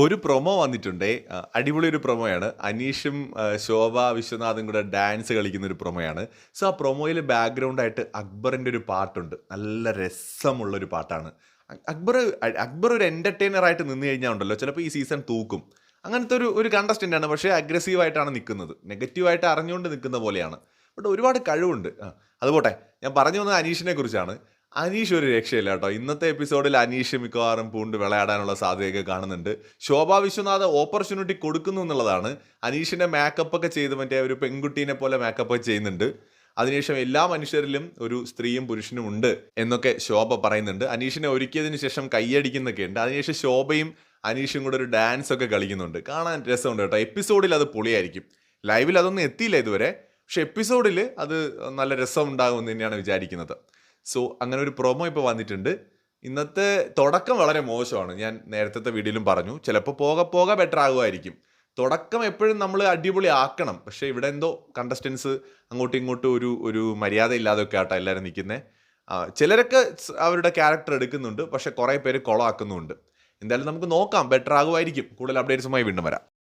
ഒരു പ്രൊമോ വന്നിട്ടുണ്ട്. അടിപൊളി ഒരു പ്രൊമോയാണ് അനീഷും ശോഭ വിശ്വനാഥും കൂടെ ഡാൻസ് കളിക്കുന്ന ഒരു പ്രൊമോയാണ് സോ ആ പ്രൊമോയിൽ ബാക്ക്ഗ്രൗണ്ടായിട്ട് അക്ബറിന്റെ ഒരു പാട്ടുണ്ട്. നല്ല രസമുള്ള ഒരു പാട്ടാണ് അക്ബർ അക്ബർ ഒരു എന്റർടൈനർ ആയിട്ട് നിന്ന് കഴിഞ്ഞാൽ ഉണ്ടല്ലോ. ചിലപ്പോൾ ഈ സീസൺ തൂക്കും. അങ്ങനത്തെ ഒരു ഒരു കണ്ടസ്റ്റന്റ് ആണ്. പക്ഷേ അഗ്രസീവായിട്ടാണ് നിൽക്കുന്നത് നെഗറ്റീവായിട്ട് അറിഞ്ഞുകൊണ്ട് നിൽക്കുന്ന പോലെയാണ്. ബട്ട് ഒരുപാട് കഴിവുണ്ട്. അതുപോട്ടെ ഞാൻ പറഞ്ഞു വന്നത് അനീഷിനെ കുറിച്ചാണ്. അനീഷ് ഒരു രക്ഷയില്ല കേട്ടോ. ഇന്നത്തെ എപ്പിസോഡിൽ അനീഷ് മിക്കവാറും പൂണ്ട് വിളയാടാനുള്ള സാധ്യതയൊക്കെ കാണുന്നുണ്ട്. ശോഭാ വിശ്വനാഥ് ഓപ്പർച്യൂണിറ്റി കൊടുക്കുന്നു എന്നുള്ളതാണ്. അനീഷിന്റെ മേക്കപ്പ് ഒക്കെ ചെയ്ത് മറ്റേ ഒരു പെൺകുട്ടീനെ പോലെ മേക്കപ്പ് ചെയ്യുന്നുണ്ട്. അതിനുശേഷം എല്ലാ മനുഷ്യരിലും ഒരു സ്ത്രീയും പുരുഷനും ഉണ്ട് എന്നൊക്കെ ശോഭ പറയുന്നുണ്ട്. അനീഷിനെ ഒരുക്കിയതിന് ശേഷം കൈയടിക്കുന്നൊക്കെ ഉണ്ട്. അതിനുശേഷം ശോഭയും അനീഷും കൂടെ ഒരു ഡാൻസ് ഒക്കെ കളിക്കുന്നുണ്ട്. കാണാൻ രസമുണ്ട് കേട്ടോ. എപ്പിസോഡിൽ അത് പൊളിയായിരിക്കും. ലൈവിൽ അതൊന്നും എത്തിയില്ല ഇതുവരെ. പക്ഷെ എപ്പിസോഡിൽ അത് നല്ല രസം ഉണ്ടാകുമെന്ന് തന്നെയാണ് വിചാരിക്കുന്നത്. സോ അങ്ങനെ ഒരു പ്രൊമോ ഇപ്പോൾ വന്നിട്ടുണ്ട്. ഇന്നത്തെ തുടക്കം വളരെ മോശമാണ്. ഞാൻ നേരത്തെ വീഡിയോയിലും പറഞ്ഞു. ചിലപ്പോൾ പോക പോക ബെറ്റർ ആകുമായിരിക്കും. തുടക്കം എപ്പോഴും നമ്മൾ അടിപൊളി ആക്കണം പക്ഷേ ഇവിടെ എന്തോ കണ്ടസ്റ്റൻസ് അങ്ങോട്ടും ഇങ്ങോട്ടും ഒരു ഒരു മര്യാദ ഇല്ലാതെയൊക്കെ ആട്ടോ എല്ലാവരും നിൽക്കുന്നത് ചിലരൊക്കെ അവരുടെ ക്യാരക്ടർ എടുക്കുന്നുണ്ട്. പക്ഷേ കുറേ പേര് കൊളാക്കുന്നുമുണ്ട് എന്തായാലും നമുക്ക് നോക്കാം. ബെറ്റർ ആകുമായിരിക്കും. കൂടുതൽ അപ്ഡേറ്റ്സുമായി വീണ്ടും വരാം.